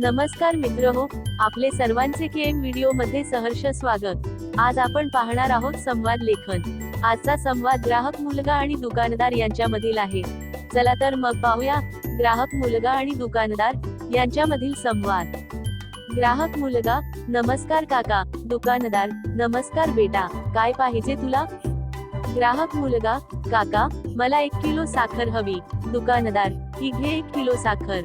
नमस्कार मित्र हो आपले सर्वांचे के एम व्हिडिओमध्ये सहर्ष स्वागत. आज आपण पाहणार आहोत संवाद लेखन. आजचा संवाद ग्राहक मुलगा आणि दुकानदार यांच्यामधील आहे. चला तर मग पाहूया ग्राहक मुलगा आणि दुकानदार यांच्यामधील संवाद. ग्राहक मुलगा नमस्कार काका दुकानदार नमस्कार बेटा काय पाहिजे तुला? ग्राहक मुलगा काका मला एक किलो साखर हवी. दुकानदार ही घे एक किलो साखर.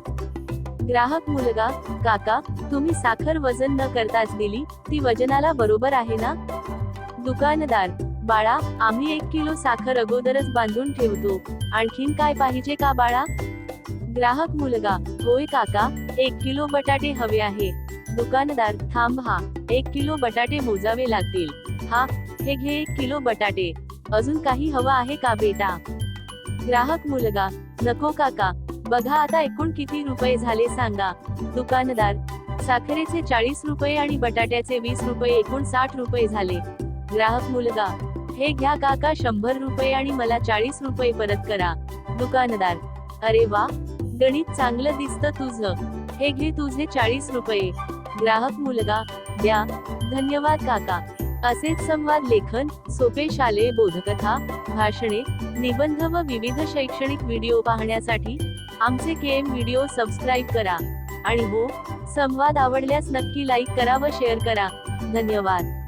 ग्राहक मुलगा काका तुम्ही साखर वजन न करताच दिली ती वजनाला बरोबर आहे ना? दुकानदार बाळा आम्ही एक किलो साखर अगोदरच बांधून ठेवतो. आणखीन काय पाहिजे का बाळा? ग्राहक मुलगा होय काका एक किलो बटाटे हवे आहे. दुकानदार थांब हा एक किलो बटाटे मोजावे लागतील. हा हे घे एक किलो बटाटे. अजून काही हवं आहे का बेटा? ग्राहक मुलगा नको काका बघा आता एकूण किती रुपये झाले सांगा. दुकानदार साखरेचे चाळीस रुपये आणि बटाट्याचे वीस रुपये एकूण साठ रुपये झाले. ग्राहक मुलगा हे घ्या काका शंभर रुपये आणि मला चाळीस रुपये परत करा. दुकानदार अरे वा गणित चांगलं दिसतं तुझं. हे घे तुझे चाळीस रुपये. ग्राहक मुलगा द्या. धन्यवाद काका. असेच संवाद लेखन सोपे शालेय बोधकथा भाषणे निबंध व विविध शैक्षणिक व्हिडिओ पाहण्यासाठी आमचे के एम व्हिडिओ सबस्क्राईब करा. आणि हो संवाद आवडल्यास नक्की लाईक करा व शेअर करा. धन्यवाद.